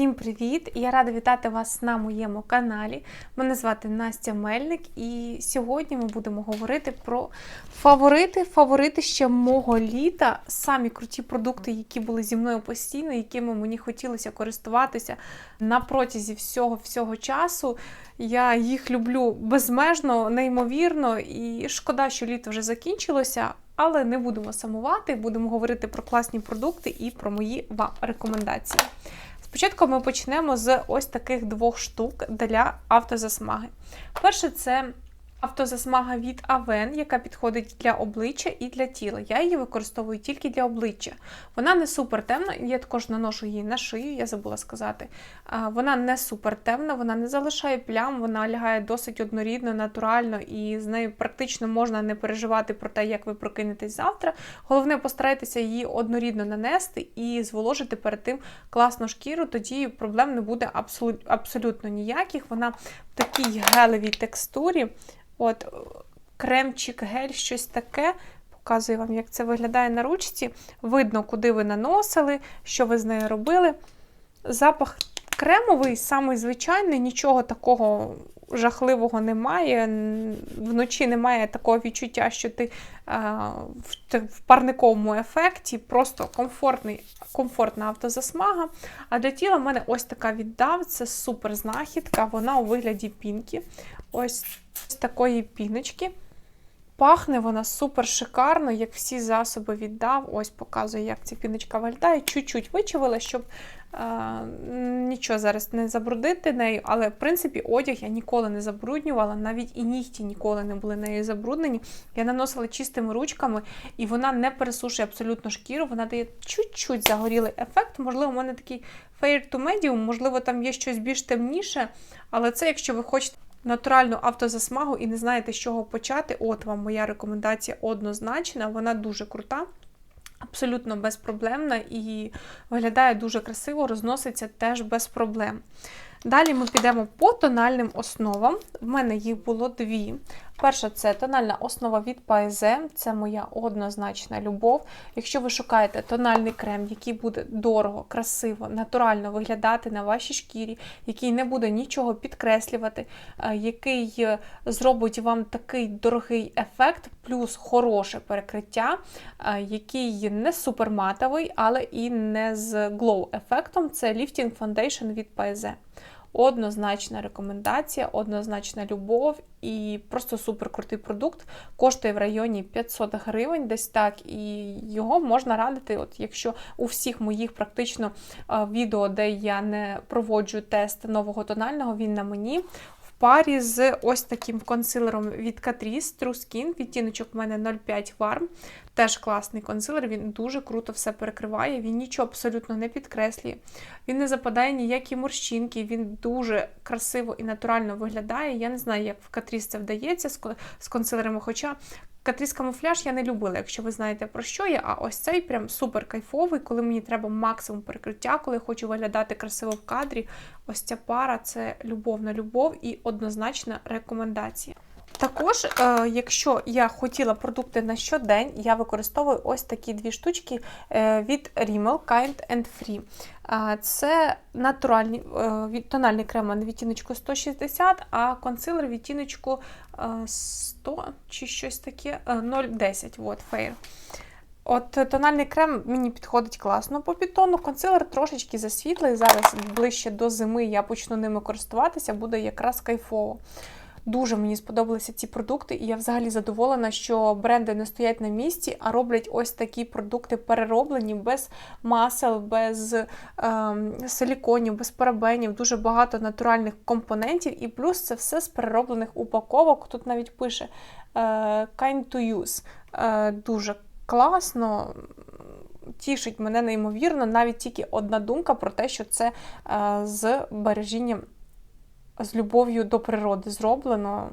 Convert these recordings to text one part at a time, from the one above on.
Всім привіт! Я рада вітати вас на моєму каналі. Мене звати Настя Мельник, і сьогодні ми будемо говорити про фаворити, фаворити ще мого літа, самі круті продукти, які були зі мною постійно, якими мені хотілося користуватися на протязі всього всього часу. Я їх люблю безмежно, неймовірно, і шкода, що літо вже закінчилося. Але не будемо самувати, будемо говорити про класні продукти і про мої вам рекомендації. Спочатку ми почнемо з ось таких двох штук для автозасмаги. Перше, це автозасмага від Aven, яка підходить для обличчя і для тіла. Я її використовую тільки для обличчя. Вона не супер темна, я також наношу її на шию, я забула сказати. Вона не супер темна, вона не залишає плям, вона лягає досить однорідно, натурально, і з нею практично можна не переживати про те, як ви прокинетесь завтра. Головне, постарайтеся її однорідно нанести і зволожити перед тим класну шкіру, тоді проблем не буде абсолютно ніяких. Вона в такій гелевій текстурі. От, Кремчик, гель, щось таке. Показую вам, як це виглядає на ручці. Видно, куди ви наносили, що ви з нею робили. Запах кремовий, самий звичайний, нічого такого жахливого немає. Вночі немає такого відчуття, що ти в парниковому ефекті, просто комфортний, комфортна автозасмага. А для тіла в мене ось така віддав, це супер знахідка, вона у вигляді пінки. Ось з такої піночки. Пахне вона супер шикарно, як всі засоби віддав. Ось показую, як ця піночка виглядає. Чуть-чуть вичавила, щоб а, нічого зараз не забрудити нею. Але, в принципі, одяг я ніколи не забруднювала, навіть і нігті ніколи не були нею забруднені. Я наносила чистими ручками, і вона не пересушує абсолютно шкіру, вона дає чуть-чуть загорілий ефект. Можливо, у мене такий fair to medium, можливо, там є щось більш темніше, але це, якщо ви хочете натуральну автозасмагу і не знаєте, з чого почати, от вам моя рекомендація однозначна, вона дуже крута. Абсолютно безпроблемна і виглядає дуже красиво, розноситься теж без проблем. Далі ми підемо по тональним основам. В мене їх було дві. Перша це тональна основа від Paese, це моя однозначна любов. Якщо ви шукаєте тональний крем, який буде дорого, красиво, натурально виглядати на вашій шкірі, який не буде нічого підкреслювати, е, який е, зробить вам такий дорогий ефект, плюс хороше перекриття, е, який не суперматовий, але і не з глоу-ефектом, це Lifting Foundation від Paese. Однозначна рекомендація, однозначна любов і просто супер крутий продукт. Коштує в районі 500 гривень, десь так, і його можна радити, от якщо у всіх моїх практично відео, де я не проводжу тест нового тонального, він на мені парі з ось таким консилером від Catrice True Skin. Відтіночок в мене 0,5 Warm. Теж класний консилер, він дуже круто все перекриває, він нічого абсолютно не підкреслює. Він не западає ніякі морщинки, він дуже красиво і натурально виглядає. Я не знаю, як в Catrice це вдається з консилерами, хоча Катріс камуфляж я не любила, якщо ви знаєте про що я. А ось цей прям супер кайфовий, коли мені треба максимум перекриття, коли хочу виглядати красиво в кадрі. Ось ця пара це любов на любов і однозначна рекомендація. Також, е, якщо я хотіла продукти на щодень, я використовую ось такі дві штучки е, від Rimmel Kind and Free. Це натуральні е, тональний крем на відтіночку 160, а консилер відтіночку 100 чи щось таке 0,10 от, Fair. От Тональний крем мені підходить класно по підтону. Консилер трошечки засвітлий. Зараз ближче до зими я почну ними користуватися, буде якраз кайфово. Дуже мені сподобалися ці продукти, і я взагалі задоволена, що бренди не стоять на місці, а роблять ось такі продукти перероблені без масел, без ем, силіконів, без парабенів, дуже багато натуральних компонентів. І плюс це все з перероблених упаковок. Тут навіть пише е, kind to use. Е, Дуже класно. Тішить мене неймовірно, навіть тільки одна думка про те, що це е, з бережінням з любов'ю до природи зроблено.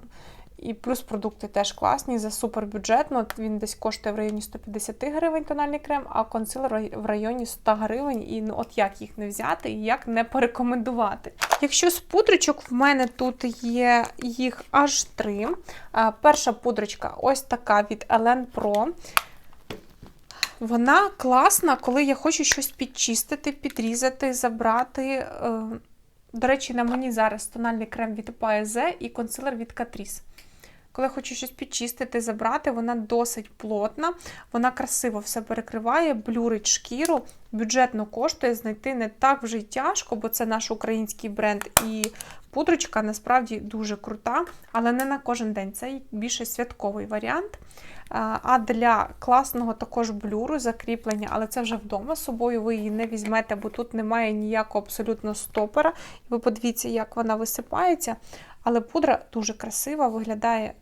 І плюс продукти теж класні, за супербюджетно. Він десь коштує в районі 150 гривень тональний крем, а консилер в районі 100 гривень. І ну от як їх не взяти і як не порекомендувати. Якщо з пудрочок, в мене тут є їх аж три. Перша пудрочка ось така від Elen Pro. Вона класна, коли я хочу щось підчистити, підрізати, забрати. Е, До речі, на мені зараз тональний крем від PAZ і консилер від Catrice. Коли хочу щось підчистити, забрати, вона досить плотна, вона красиво все перекриває, блюрить шкіру, бюджетно коштує, знайти не так вже й тяжко, бо це наш український бренд. І пудрочка насправді дуже крута, але не на кожен день. Це більше святковий варіант. А для класного також блюру закріплення, але це вже вдома з собою ви її не візьмете, бо тут немає ніякого абсолютно стопера. Ви подивіться, як вона висипається. Але пудра дуже красива, виглядає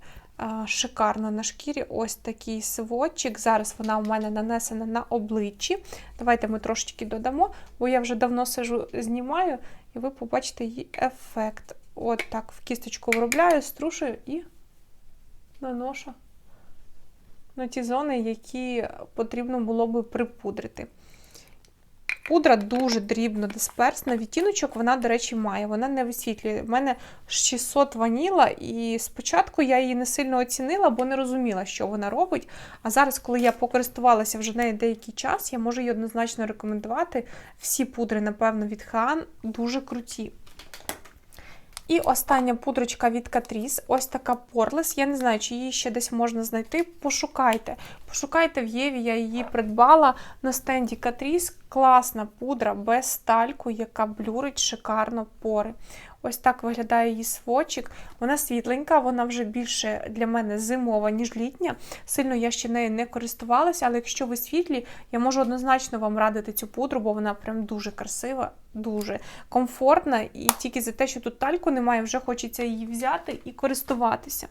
шикарно на шкірі. Ось такий сводчик. Зараз вона у мене нанесена на обличчі. Давайте ми трошечки додамо, бо я вже давно сижу, знімаю, і ви побачите її ефект. От так в кісточку виробляю, струшую і наношу на ті зони, які потрібно було би припудрити. Пудра дуже дрібно дисперсна. Відтіночок вона, до речі, має. Вона не висвітлює. У мене 600 ваніла, і спочатку я її не сильно оцінила, бо не розуміла, що вона робить. А зараз, коли я покористувалася вже нею деякий час, я можу її однозначно рекомендувати. Всі пудри, напевно, від Хан дуже круті. І остання пудрочка від Catrice, ось така Poreless. Я не знаю, чи її ще десь можна знайти. Пошукайте. Пошукайте в Єві, я її придбала на стенді Catrice. Класна пудра без стальку, яка блюрить шикарно пори. Ось так виглядає її свочик. Вона світленька, вона вже більше для мене зимова, ніж літня. Сильно я ще нею не користувалася, але якщо ви світлі, я можу однозначно вам радити цю пудру, бо вона прям дуже красива, дуже комфортна. І тільки за те, що тут тальку немає, вже хочеться її взяти і користуватися.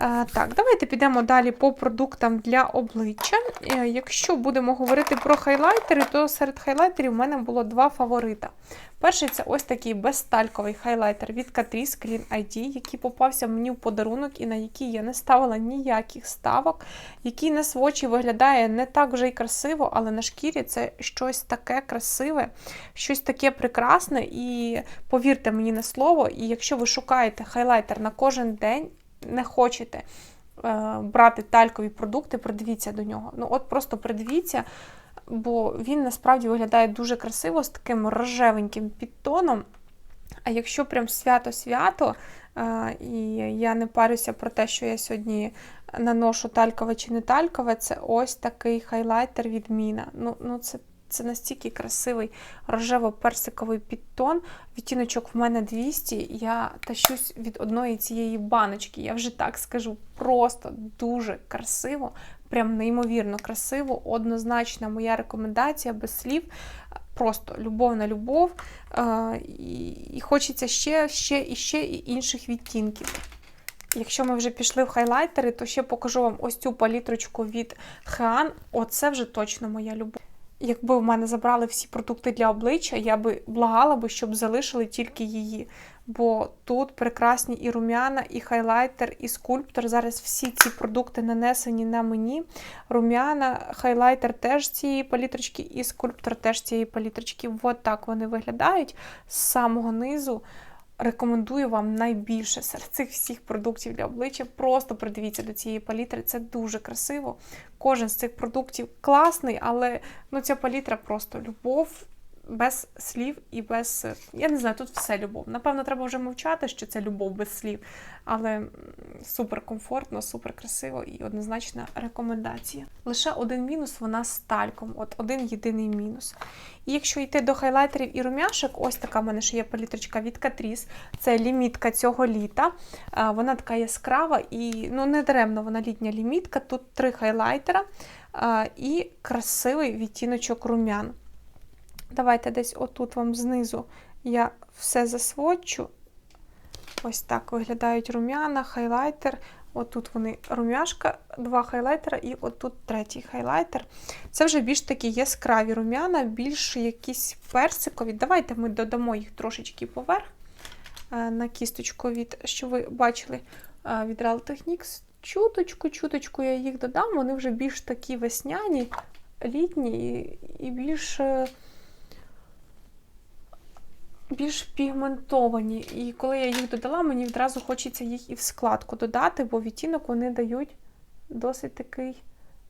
Е, так, давайте підемо далі по продуктам для обличчя. Е, якщо будемо говорити про хайлайтери, то серед хайлайтерів в мене було два фаворита. Перший це ось такий безстальковий хайлайтер від Catrice Clean ID, який попався мені в подарунок і на який я не ставила ніяких ставок, який на свочі виглядає не так вже й красиво, але на шкірі це щось таке красиве, щось таке прекрасне. І повірте мені на слово, і якщо ви шукаєте хайлайтер на кожен день, не хочете е, брати талькові продукти, придивіться до нього. Ну, от просто придивіться, бо він насправді виглядає дуже красиво з таким рожевеньким підтоном. А якщо прям свято-свято, і я не парюся про те, що я сьогодні наношу талькове чи не талькове, це ось такий хайлайтер від Міна. Ну, ну це це настільки красивий рожево-персиковий підтон. Відтіночок в мене 200. Я тащусь від одної цієї баночки. Я вже так скажу, просто дуже красиво, прям неймовірно красиво. Однозначна моя рекомендація без слів. Просто любов на любов. І хочеться ще, ще і ще і інших відтінків. Якщо ми вже пішли в хайлайтери, то ще покажу вам ось цю палітрочку від Хеан. Оце вже точно моя любов. Якби в мене забрали всі продукти для обличчя, я би благала би, щоб залишили тільки її. Бо тут прекрасні і рум'яна, і хайлайтер, і скульптор. Зараз всі ці продукти нанесені на мені. Рум'яна, хайлайтер теж цієї палітрочки, і скульптор теж цієї палітрочки. От так вони виглядають з самого низу рекомендую вам найбільше серед цих всіх продуктів для обличчя. Просто придивіться до цієї палітри, це дуже красиво. Кожен з цих продуктів класний, але ну, ця палітра просто любов без слів і без. Я не знаю, тут все любов. Напевно, треба вже мовчати, що це любов без слів. Але супер комфортно, супер красиво і однозначна рекомендація. Лише один мінус вона з тальком, от один єдиний мінус. І якщо йти до хайлайтерів і румяшок, ось така в мене ще є палітрочка від Catrice. Це лімітка цього літа. Вона така яскрава і ну, не даремно вона літня лімітка. Тут три хайлайтера і красивий відтіночок румян. Давайте десь отут вам знизу я все засводчу. Ось так виглядають рум'яна, хайлайтер. Отут вони рум'яшка, два хайлайтера, і отут третій хайлайтер. Це вже більш такі яскраві рум'яна, більш якісь персикові. Давайте ми додамо їх трошечки поверх е, на кісточку, від, що ви бачили е, від Real Techniques. Чуточку-чуточку я їх додам, вони вже більш такі весняні, літні і більш. Більш пігментовані. І коли я їх додала, мені відразу хочеться їх і в складку додати, бо відтінок вони дають досить такий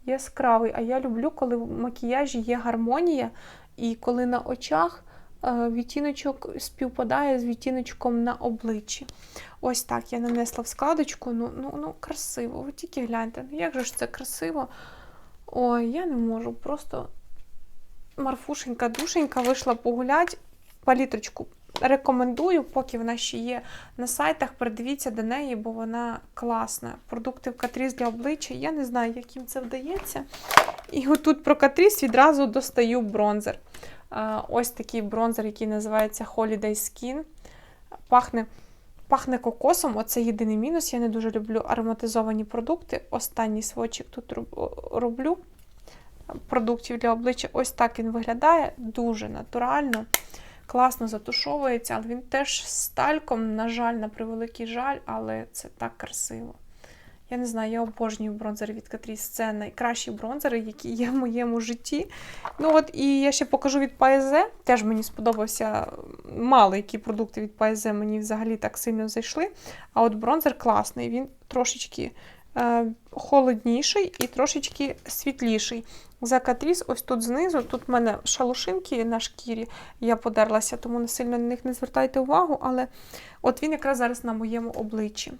яскравий. А я люблю, коли в макіяжі є гармонія, і коли на очах е, відтіночок співпадає з відтіночком на обличчі. Ось так я нанесла в складочку. Ну, ну, ну красиво. Ви тільки гляньте, ну як же ж це красиво. Ой, я не можу. Просто Марфушенька, душенька вийшла погулять. Палітрочку рекомендую, поки вона ще є на сайтах. Придивіться до неї, бо вона класна. Продукти в Катріс для обличчя. Я не знаю, як їм це вдається. І отут про Катріс відразу достаю бронзер. Ось такий бронзер, який називається Holiday Skin. Пахне. Пахне кокосом, оце єдиний мінус. Я не дуже люблю ароматизовані продукти. Останній свочик тут роблю продуктів для обличчя. Ось так він виглядає. Дуже натурально, класно затушовується, але він теж з тальком, на жаль, на превеликий жаль, але це так красиво. Я не знаю, я обожнюю бронзери від Catrice. Це найкращі бронзери, які є в моєму житті. Ну от І я ще покажу від Paese. Теж мені сподобався мало які продукти від Paese мені взагалі так сильно зайшли. А от бронзер класний, він трошечки холодніший і трошечки світліший. За Catrice ось тут знизу, тут в мене шалушинки на шкірі, я подерлася, тому не сильно на них не звертайте увагу, але от він якраз зараз на моєму обличчі.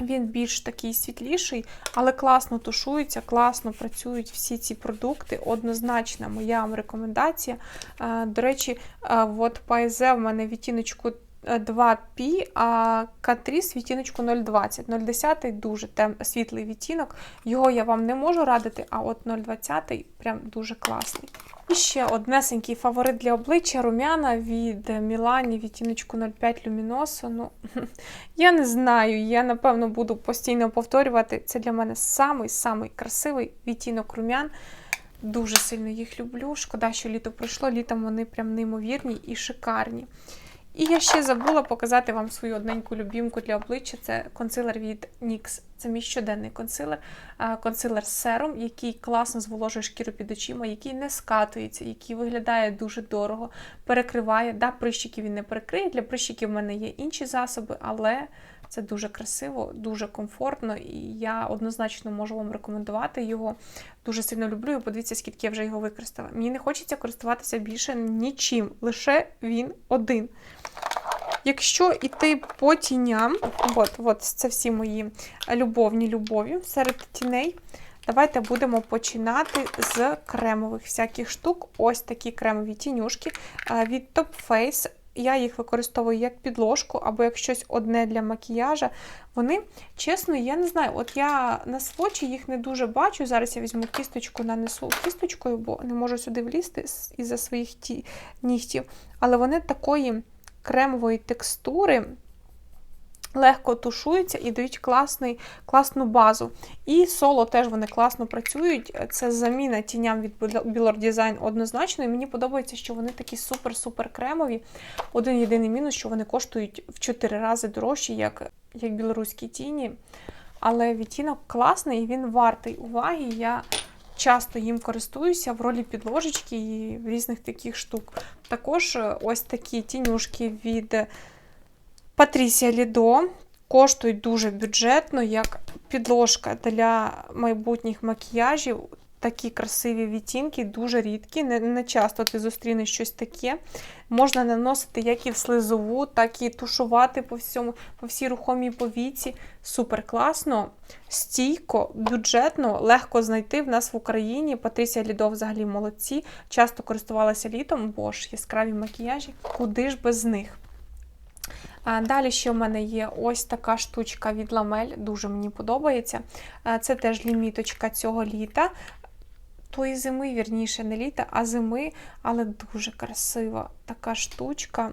Він більш такий світліший, але класно тушується, класно працюють всі ці продукти. Однозначна моя вам рекомендація. Е, До речі, е, от Paese в мене відтіночку 2P, а Catrice відтіночку 0,20. 0,10 дуже тем, світлий відтінок. Його я вам не можу радити, а от 0,20 прям дуже класний. І ще однесенький фаворит для обличчя румяна від Мілані відтіночку 05 Luminoso. Ну, я не знаю, я напевно буду постійно повторювати. Це для мене самий-самий красивий відтінок румян. Дуже сильно їх люблю. Шкода, що літо пройшло. Літом вони прям неймовірні і шикарні. І я ще забула показати вам свою одненьку любімку для обличчя. Це консилер від NYX. Це мій щоденний консилер. Консилер з сером, який класно зволожує шкіру під очима, який не скатується, який виглядає дуже дорого, перекриває. Да, прищики він не перекриє. Для прищиків в мене є інші засоби, але це дуже красиво, дуже комфортно, і я однозначно можу вам рекомендувати його. Дуже сильно люблю. І подивіться, скільки я вже його використала. Мені не хочеться користуватися більше нічим, лише він один. Якщо йти по тіням, от, от це всі мої любовні любові серед тіней. Давайте будемо починати з кремових всяких штук. Ось такі кремові тінюшки е, від Top Face. Я їх використовую як підложку, або як щось одне для макіяжа. Вони, чесно, я не знаю, от я на свочі їх не дуже бачу. Зараз я візьму кісточку, нанесу кісточкою, бо не можу сюди влізти із-за своїх ті... нігтів. Але вони такої кремової текстури. Легко тушуються і дають класний, класну базу. І соло теж вони класно працюють. Це заміна тіням від Billard Design однозначно. І мені подобається, що вони такі супер-супер кремові. Один єдиний мінус, що вони коштують в 4 рази дорожче, як як білоруські тіні. Але відтінок класний і він вартий уваги. Я часто їм користуюся в ролі підложечки і різних таких штук. Також ось такі тінюшки від. Патрісія Лідо коштують дуже бюджетно, як підложка для майбутніх макіяжів. Такі красиві відтінки, дуже рідкі. Не, не часто ти зустрінеш щось таке. Можна наносити як і в слизову, так і тушувати по всьому, по всій рухомій повіці. Супер класно, стійко, бюджетно, легко знайти в нас в Україні. Патрісія Лідо взагалі молодці. Часто користувалася літом, бо ж яскраві макіяжі. Куди ж без них? Далі ще в мене є ось така штучка від ламель, дуже мені подобається. Це теж ліміточка цього літа. Тої зими, вірніше, не літа, а зими, але дуже красива така штучка.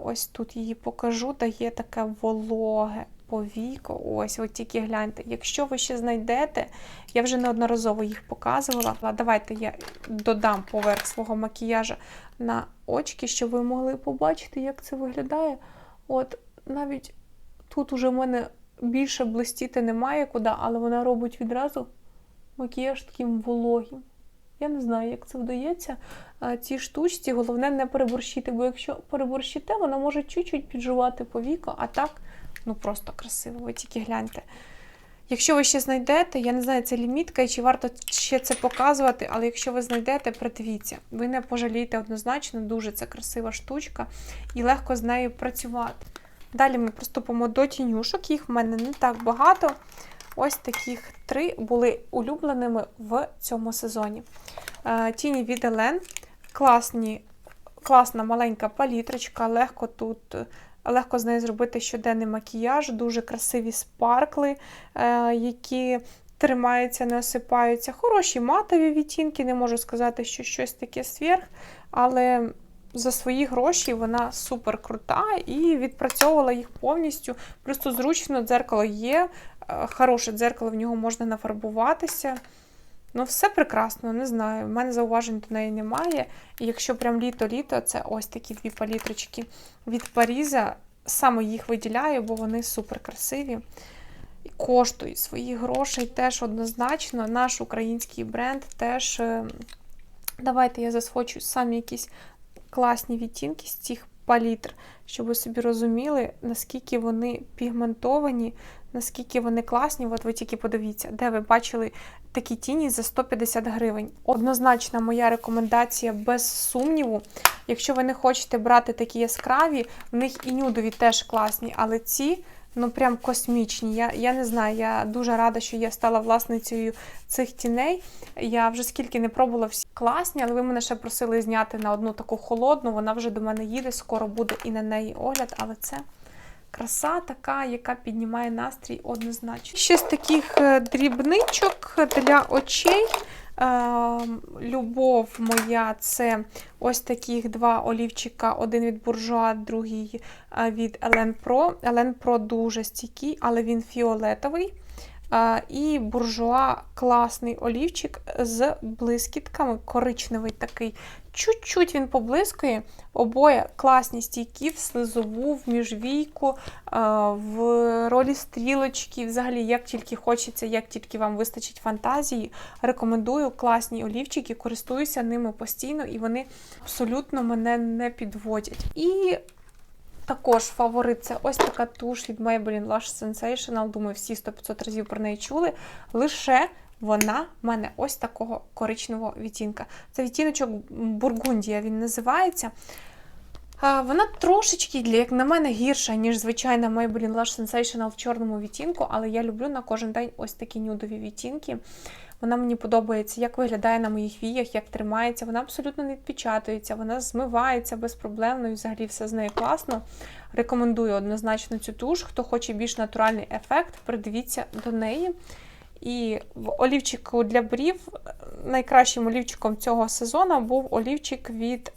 Ось тут її покажу, дає таке вологе повіко. Ось, от тільки гляньте. Якщо ви ще знайдете, я вже неодноразово їх показувала. Давайте я додам поверх свого макіяжа на очки, щоб ви могли побачити, як це виглядає. От навіть тут уже в мене більше блистіти немає куди, але вона робить відразу макіяж таким вологим. Я не знаю, як це вдається. Цій штучці, головне не переборщити, бо якщо переборщите, вона може чуть-чуть підживати повіко, а так, ну просто красиво, ви тільки гляньте. Якщо ви ще знайдете, я не знаю, це лімітка і чи варто ще це показувати, але якщо ви знайдете, придивіться. Ви не пожалієте однозначно, дуже це красива штучка і легко з нею працювати. Далі ми приступимо до тінюшок, їх в мене не так багато. Ось таких три були улюбленими в цьому сезоні. Е, Тіні від Елен. Класні, класна маленька палітрочка, легко тут, легко з нею зробити щоденний макіяж, дуже красиві спаркли, е, які тримаються, не осипаються. Хороші матові відтінки, не можу сказати, що щось таке сверх, але за свої гроші вона супер крута і відпрацьовувала їх повністю. Просто зручно дзеркало є, е, хороше дзеркало, в нього можна нафарбуватися. Ну, все прекрасно, не знаю. У мене зауважень до неї немає. І якщо прям літо-літо, це ось такі дві палітрочки від Паріза. Саме їх виділяю, бо вони супер красиві. І коштують своїх грошей теж однозначно. Наш український бренд теж. е, Давайте я засвочу самі якісь класні відтінки з цих палітр, щоб ви собі розуміли, наскільки вони пігментовані, наскільки вони класні. От ви тільки подивіться, де ви бачили такі тіні за 150 гривень. Однозначна моя рекомендація без сумніву. Якщо ви не хочете брати такі яскраві, в них і нюдові теж класні, але ці. Ну, прям космічні. Я я не знаю, я дуже рада, що я стала власницею цих тіней. Я вже скільки не пробувала всі класні, але ви мене ще просили зняти на одну таку холодну. Вона вже до мене їде, скоро буде і на неї огляд, але це краса така, яка піднімає настрій однозначно. Ще з таких е, дрібничок для очей. Е, Любов моя це ось таких два олівчика: один від буржуа, другий е, від Елен Pro. Елен Pro дуже стійкий, але він фіолетовий. Е, І буржуа класний олівчик з блискітками, коричневий такий. Чуть-чуть він поблискує. Обоє класні стійкі в слизову, в міжвійку, е, в ролі стрілочки. Взагалі, як тільки хочеться, як тільки вам вистачить фантазії, рекомендую класні олівчики, користуюся ними постійно, і вони абсолютно мене не підводять. І також фаворит це ось така туш від Maybelline Lash Sensational. Думаю, всі 100-500 разів про неї чули. Лише вона в мене ось такого коричневого відтінка. Це відтіночок Бургундія він називається. Вона трошечки, як на мене, гірша, ніж звичайна Maybelline Lash Sensational в чорному відтінку, але я люблю на кожен день ось такі нюдові відтінки. Вона мені подобається, як виглядає на моїх віях, як тримається. Вона абсолютно не відпечатується, вона змивається безпроблемно і взагалі все з нею класно. Рекомендую однозначно цю туш. Хто хоче більш натуральний ефект, придивіться до неї. І в олівчику для брів найкращим олівчиком цього сезону був олівчик від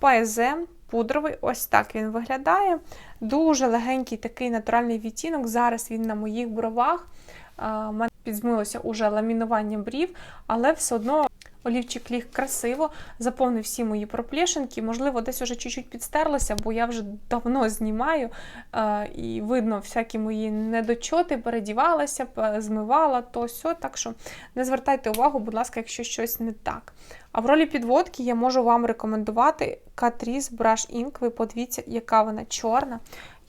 Paese пудровий. Ось так він виглядає. Дуже легенький такий натуральний відтінок. Зараз він на моїх бровах. У мене підзмилося уже ламінування брів, але все одно олівчик ліг красиво, заповнив всі мої проплешинки. Можливо, десь уже чуть-чуть підстерлося, бо я вже давно знімаю і видно всякі мої недочоти, передівалася, змивала то сьо. Так що не звертайте увагу, будь ласка, якщо щось не так. А в ролі підводки я можу вам рекомендувати Catrice Brush Ink. Ви подивіться, яка вона чорна,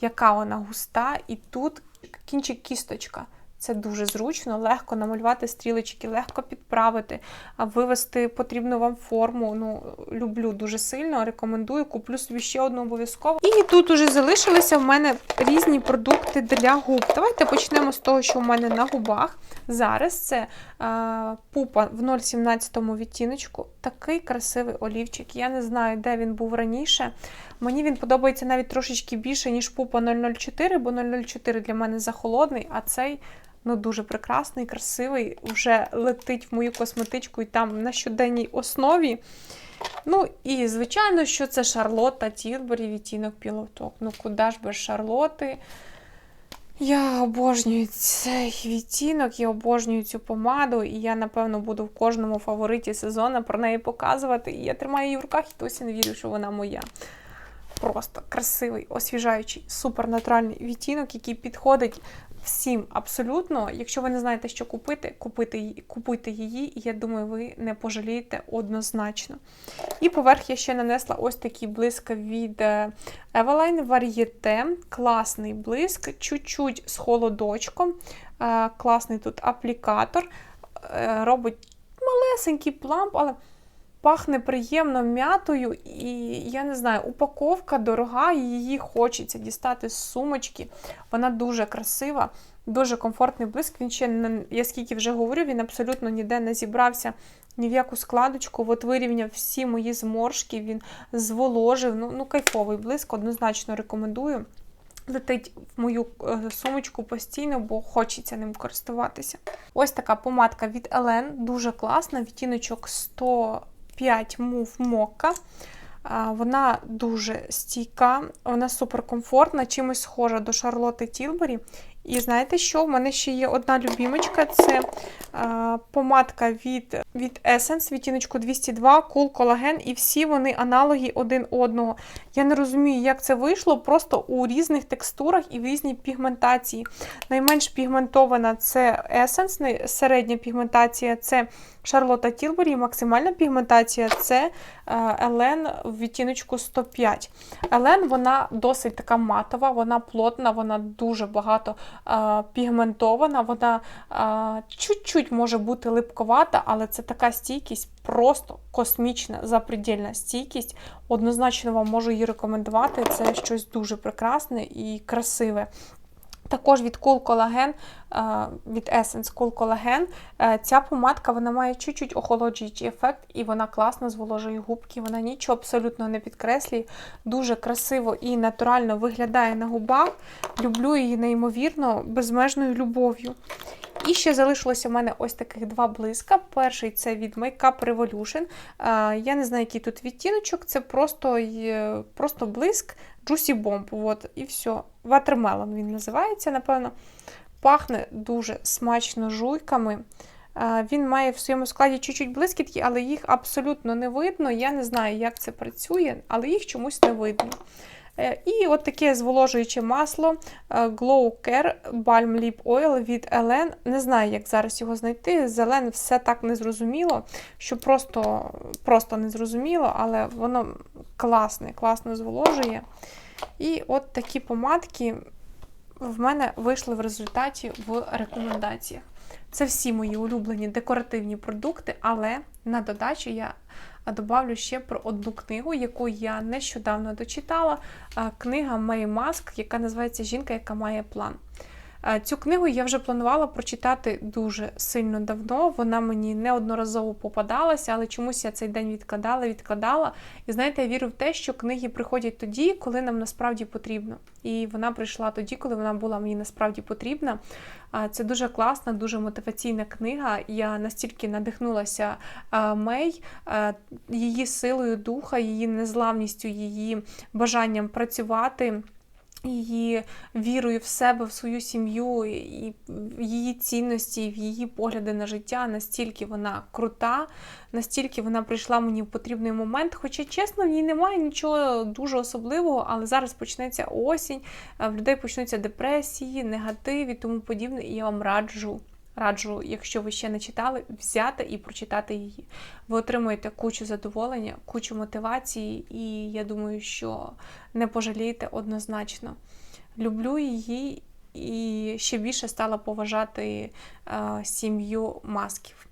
яка вона густа, і тут кінчик кісточка. Це дуже зручно, легко намалювати стрілочки, легко підправити, вивести потрібну вам форму. Ну, Люблю дуже сильно, рекомендую, куплю собі ще одну обов'язково. І тут уже залишилися в мене різні продукти для губ. Давайте почнемо з того, що в мене на губах. Зараз це а, пупа в 0,17 відтіночку. Такий красивий олівчик. Я не знаю, де він був раніше. Мені він подобається навіть трошечки більше, ніж пупа 004, бо 004 для мене захолодний, а цей ну, дуже прекрасний, красивий, вже летить в мою косметичку і там на щоденній основі. Ну, і, звичайно, що це Шарлотта Тілбері, відтінок Pillow Ну, куди ж без Шарлоти? Я обожнюю цей відтінок, я обожнюю цю помаду, і я, напевно, буду в кожному фавориті сезону про неї показувати. І я тримаю її в руках і досі не вірю, що вона моя. Просто красивий, освіжаючий, супернатуральний відтінок, який підходить всім абсолютно. Якщо ви не знаєте, що купити, її- купуйте її, і я думаю, ви не пожалієте однозначно. І поверх я ще нанесла ось такий блиск від е, Eveline Varieté. Класний блиск, чуть-чуть з холодочком. Е, Класний тут аплікатор. Е, Робить малесенький пламп, але пахне приємно м'ятою. І я не знаю, упаковка дорога, її хочеться дістати з сумочки. Вона дуже красива, дуже комфортний блиск. Він ще, я скільки вже говорю, він абсолютно ніде не зібрався ні в яку складочку. От вирівняв всі мої зморшки, він зволожив. Ну, ну кайфовий блиск, однозначно рекомендую. Летить в мою е, сумочку постійно, бо хочеться ним користуватися. Ось така помадка від Елен, дуже класна, відтіночок 105 Move Mocha. Вона дуже стійка, вона суперкомфортна, чимось схожа до Шарлотти Тілбері. І знаєте що? В мене ще є одна любімочка це а, помадка від, від Essence, відтіночку 202, Cool Collagen, і всі вони аналоги один одного. Я не розумію, як це вийшло, просто у різних текстурах і в різній пігментації. Найменш пігментована це Essence, середня пігментація це Шарлотта Тілбері, максимальна пігментація це е, Елен в відтіночку 105. Елен вона досить така матова, вона плотна, вона дуже багато е, пігментована, вона е, чуть-чуть може бути липковата, але це така стійкість, просто космічна, запредельна стійкість. Однозначно вам можу її рекомендувати. Це щось дуже прекрасне і красиве. Також від Cool Collagen, е, від Essence Cool Collagen, е, ця помадка вона має чуть-чуть охолоджуючий ефект, і вона класно зволожує губки. Вона нічого абсолютно не підкреслює. Дуже красиво і натурально виглядає на губах. Люблю її неймовірно, безмежною любов'ю. І ще залишилося у мене ось таких два блиска. Перший це від Makeup Revolution. Я не знаю, який тут відтіночок, це просто, просто блиск Juicy Bomb. От, і все. Watermelon він називається, напевно. Пахне дуже смачно жуйками. Він має в своєму складі чуть-чуть блискітки, але їх абсолютно не видно. Я не знаю, як це працює, але їх чомусь не видно. Е, І от таке зволожуюче масло е, Glow Care Balm Lip Oil від Elen. Не знаю, як зараз його знайти. З Elen все так незрозуміло, що просто, просто незрозуміло, але воно класне, класно зволожує. І от такі помадки в мене вийшли в результаті в рекомендаціях. Це всі мої улюблені декоративні продукти, але на додачу я добавлю ще про одну книгу, яку я нещодавно дочитала. Книга Мей Маск, яка називається Жінка, яка має план. Цю книгу я вже планувала прочитати дуже сильно давно. Вона мені неодноразово попадалася, але чомусь я цей день відкладала, відкладала. І знаєте, я вірю в те, що книги приходять тоді, коли нам насправді потрібно. І вона прийшла тоді, коли вона була мені насправді потрібна. Це дуже класна, дуже мотиваційна книга. Я настільки надихнулася Мей, її силою духа, її незламністю, її бажанням працювати. Її вірою в себе, в свою сім'ю, і в її цінності, в її погляди на життя, настільки вона крута, настільки вона прийшла мені в потрібний момент. Хоча, чесно, в ній немає нічого дуже особливого, але зараз почнеться осінь, е, в людей почнуться депресії, негативи, і тому подібне. І я вам раджу. Раджу, якщо ви ще не читали, взяти і прочитати її. Ви отримуєте кучу задоволення, кучу мотивації, і я думаю, що не пожалієте однозначно. Люблю її і ще більше стала поважати е, сім'ю масків.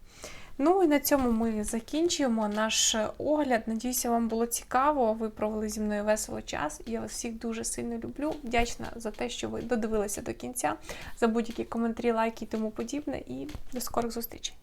Ну і на цьому ми закінчуємо наш огляд. Надіюся, вам було цікаво. Ви провели зі мною весело час. Я вас всіх дуже сильно люблю. Вдячна за те, що ви додивилися до кінця, за будь-які коментарі, лайки і тому подібне. І до скорих зустрічей!